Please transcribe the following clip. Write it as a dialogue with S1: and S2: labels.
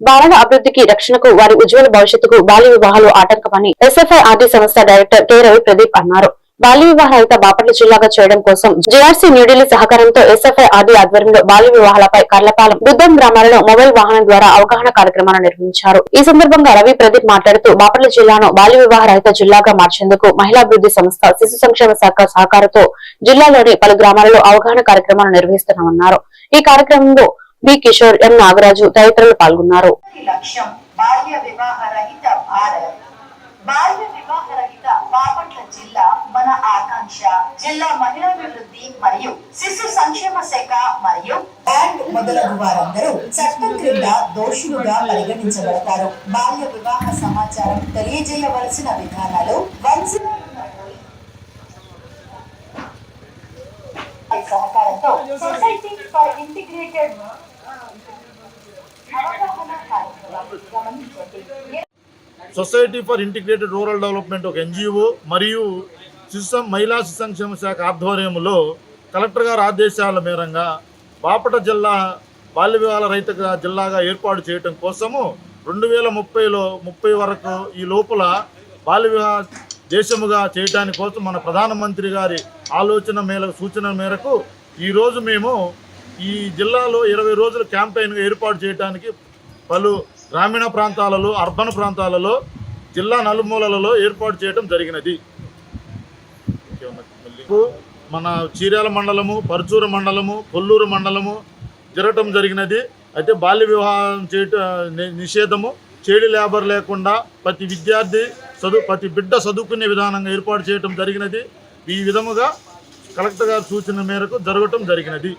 S1: బాలల అభివృద్ధికి రక్షణకు వారి ఉజ్వల భవిష్యత్తుకు బాల్య వివాహాలు ఆటంకమని ఎస్ఎఫ్ఐ ఆర్డీ సంస్థ డైరెక్టర్ కె రవి ప్రదీప్ అన్నారు. బాల్య వివాహ బాపట్ల జిల్లాగా చేయడం కోసం జేఆర్సీ న్యూఢిల్లీ సహకారంతో ఎస్ఎఫ్ఐ ఆది ఆధ్వర్యంలో బాల్య వివాహాలపై కర్లపాలెం బుద్ధం గ్రామాలలో మొబైల్ వాహనం ద్వారా అవగాహన కార్యక్రమాలు నిర్వహించారు. ఈ సందర్భంగా రవి ప్రదీప్ మాట్లాడుతూ బాపట్ల జిల్లాను బాల్య వివాహ రహిత జిల్లాగా మార్చేందుకు మహిళాభివృద్ధి సంస్థ శిశు సంక్షేమ శాఖ సహకారంతో జిల్లాలోని పలు గ్రామాలలో అవగాహన కార్యక్రమాలు నిర్వహిస్తున్నామన్నారు. ఈ కార్యక్రమంలో బి కిషోర్ ఎం నాగరాజు తదితరులు పాల్గొన్నారు.
S2: ఈ లక్ష్యం బాల్య వివాహ రహిత భారత్. బాల్య వివాహ రహిత బాపట్ల జిల్లా మన ఆకాంక్ష జిల్లా మహిళాభివృద్ధి మరియు శిశు సంక్షేమ శాఖ మరియు బ్యాండ్ మొదలగు వారందరూ చట్టం క్రింద దోషులుగా పరిగణించబడతారు. బాల్య వివాహ సమాచారం తెలియజేయవలసిన విధానాలు వన్ సహకారంతో society for integrated
S3: society for integrated rural development ఒక ఎన్జిఓ మరియు శిశు మహిళా శిశు సంక్షేమ శాఖ ఆధ్వర్యంలో కలెక్టర్ గారి ఆదేశాల మేరంగా బాపట జిల్లా బాల్య వివాహాల రహిత జిల్లాగా ఏర్పాటు చేయడం కోసము రెండు వేల ముప్పైలో ముప్పై వరకు ఈ లోపల బాల్య వివాహ దేశముగా చేయటానికి కోసం మన ప్రధానమంత్రి గారి ఆలోచన మేరకు సూచన మేరకు ఈరోజు మేము ఈ జిల్లాలో ఇరవై రోజుల క్యాంపెయిన్ ఏర్పాటు చేయడానికి పలు గ్రామీణ ప్రాంతాలలో అర్బన్ ప్రాంతాలలో జిల్లా నలుమూలలలో ఏర్పాటు చేయడం జరిగినది. మన చీరాల మండలము పరుచూరు మండలము కొల్లూరు మండలము జరగటం జరిగినది. అయితే బాల్య వివాహం చేయట ని- నిషేధము చేడి లేబర్ లేకుండా ప్రతి విద్యార్థి చదువు ప్రతి బిడ్డ చదువుకునే విధానంగా ఏర్పాటు చేయటం జరిగినది. ఈ విధముగా కలెక్టర్ గారి సూచన మేరకు జరగటం జరిగినది.